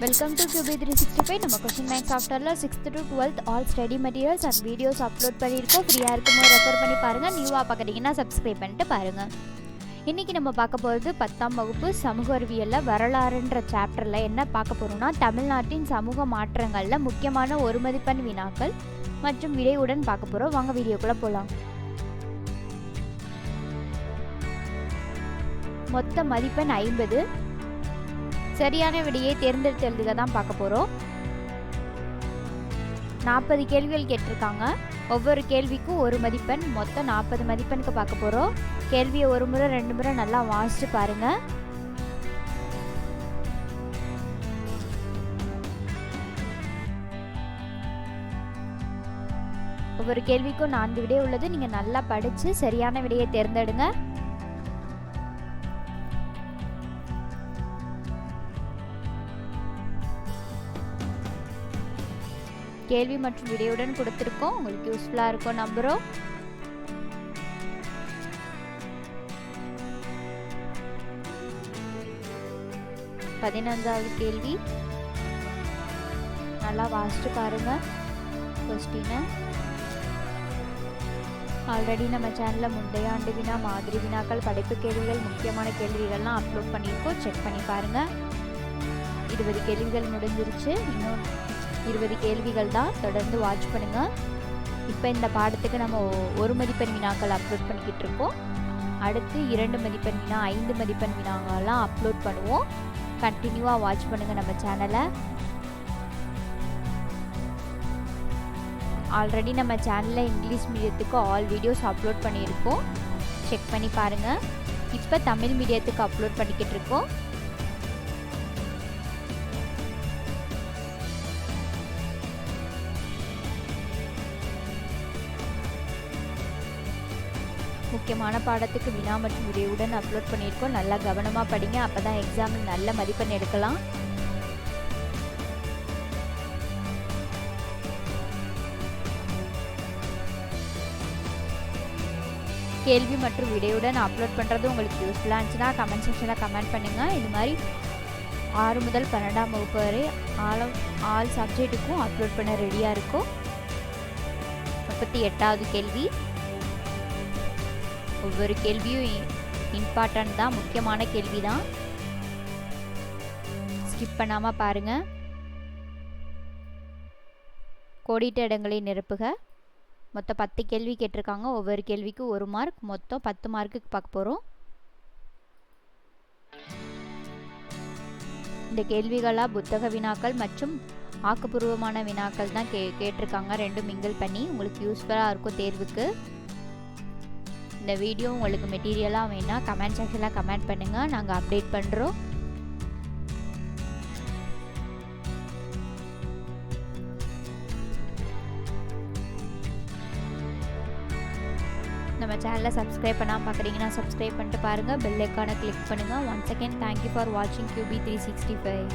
Welcome to Q B three sixty five நம்ம question maths சாஃப்ட்வேரில் sixth to twelfth all study materials and videos upload பண்ணியிருக்கோம். ஃப்ரீயாக இருக்கும்போது refer பண்ணி பாருங்கள் நியூவாக பார்க்குறீங்கன்னா சப்ஸ்கிரைப் பண்ணிட்டு பாருங்கள் இன்றைக்கி நம்ம பார்க்க போகிறது பத்தாம் வகுப்பு சமூக அறிவியலில் வரலாறுன்ற சாப்டரில் என்ன பார்க்க போகிறோம்னா தமிழ்நாட்டின் சமூக மாற்றங்களில் முக்கியமான ஒரு மதிப்பெண் வினாக்கள் மற்றும் விடையுடன் பார்க்க போகிறோம் வாங்க வீடியோக்குள்ளே போகலாம் மொத்த மதிப்பெண் ஐம்பது சரியான விடையை தேர்ந்தெடுத்து எழுதுக தான் பார்க்க போகிறோம் நாற்பது கேள்விகள் கேட்டிருக்காங்க. ஒவ்வொரு கேள்விக்கும் ஒரு மதிப்பெண் மொத்தம் நாற்பது மதிப்பெண்க்கு பார்க்க போகிறோம் கேள்வியை ஒரு முறை ரெண்டு முறை நல்லா வாசிச்சு பாருங்கள் ஒவ்வொரு கேள்விக்கும் நான்கு விடை உள்ளது. நீங்கள் நல்லா படித்து சரியான விடையை தேர்ந்தெடுங்க. கேள்வி மற்றும் விடையுடன் கொடுத்துருக்கோம். உங்களுக்கு யூஸ்ஃபுல்லாக இருக்கும் நம்புகிறோம் பதினஞ்சாவது கேள்வி. நல்லா வாசிச்சு பாருங்க கொஸ்டினை ஆல்ரெடி நம்ம சேனலில் முந்தைய ஆண்டு வினா மாதிரி வினாக்கள் படைப்பு கேள்விகள் முக்கியமான கேள்விகள்லாம் அப்லோட் பண்ணியிருக்கோம். செக் பண்ணி பாருங்கள் இருபது கேள்விகள் முடிஞ்சிருச்சு. இன்னும் இருபது கேள்விகள் தான். தொடர்ந்து வாட்ச் பண்ணுங்கள் இப்போ இந்த பாடத்துக்கு நம்ம ஒரு மதிப்பெண் வினாக்கள் அப்லோட் பண்ணிக்கிட்டு இருக்கோம். அடுத்து இரண்டு மதிப்பெண் வினா ஐந்து மதிப்பெண் வினாக்கள்லாம் அப்லோட் பண்ணுவோம். கண்டினியூவாக வாட்ச் பண்ணுங்கள் நம்ம சேனலை ஆல்ரெடி நம்ம சேனலில் இங்கிலீஷ் மீடியத்துக்கு ஆல் வீடியோஸ் அப்லோட் பண்ணியிருக்கோம். செக் பண்ணி பாருங்கள் இப்போ தமிழ் மீடியத்துக்கு அப்லோட் பண்ணிக்கிட்டு இருக்கோம். முக்கியமான பாடத்துக்கு வினா மற்றும் விடையுடன் அப்லோட் பண்ணியிருக்கோம். நல்லா கவனமாக படிங்க. அப்போ தான் எக்ஸாமில் நல்ல மதிப்பெண் எடுக்கலாம். கேள்வி மற்றும் விடையுடன் அப்லோட் பண்ணுறது உங்களுக்கு யூஸ்ஃபுல்லாக இருந்துச்சுன்னா கமெண்ட் செக்ஷனில் கமெண்ட் பண்ணுங்கள் இது மாதிரி ஆறு முதல் பன்னெண்டாம் வகுப்பு வரை ஆல் ஆல் சப்ஜெக்ட்டுக்கும் அப்லோட் பண்ண ரெடியாக இருக்கும். முப்பத்தி எட்டாவது கேள்வி. ஒவ்வொரு கேள்வியும் இம்பார்ட்டன்ட் தான் முக்கியமான கேள்வி தான். ஸ்கிப் பண்ணாமல் பாருங்கள் கோடிட்ட இடங்களை நிரப்புக. மொத்தம் பத்து கேள்வி கேட்டிருக்காங்க. ஒவ்வொரு கேள்விக்கும் ஒரு மார்க் மொத்தம் பத்து மார்க்குக்கு பார்க்க போகிறோம் இந்த கேள்விகளாக புத்தக வினாக்கள் மற்றும் ஆக்கப்பூர்வமான வினாக்கள் தான் கே கேட்டிருக்காங்க. ரெண்டும் மிங்கிள் பண்ணி உங்களுக்கு யூஸ்ஃபுல்லாக இருக்கும் தேர்வுக்கு. இந்த வீடியோ உங்களுக்கு மெட்டீரியலாக வேணால் கமெண்ட் செக்ஷனில் கமெண்ட் பண்ணுங்கள் நாங்கள் அப்டேட் பண்ணுறோம் நம்ம சேனலை சப்ஸ்கிரைப் பண்ணாமல் பார்க்குறீங்கன்னா சப்ஸ்கிரைப் பண்ணிட்டு பாருங்கள் பெல் ஐக்கானை கிளிக் பண்ணுங்கள் once again thank you for வாட்சிங் Q B three sixty five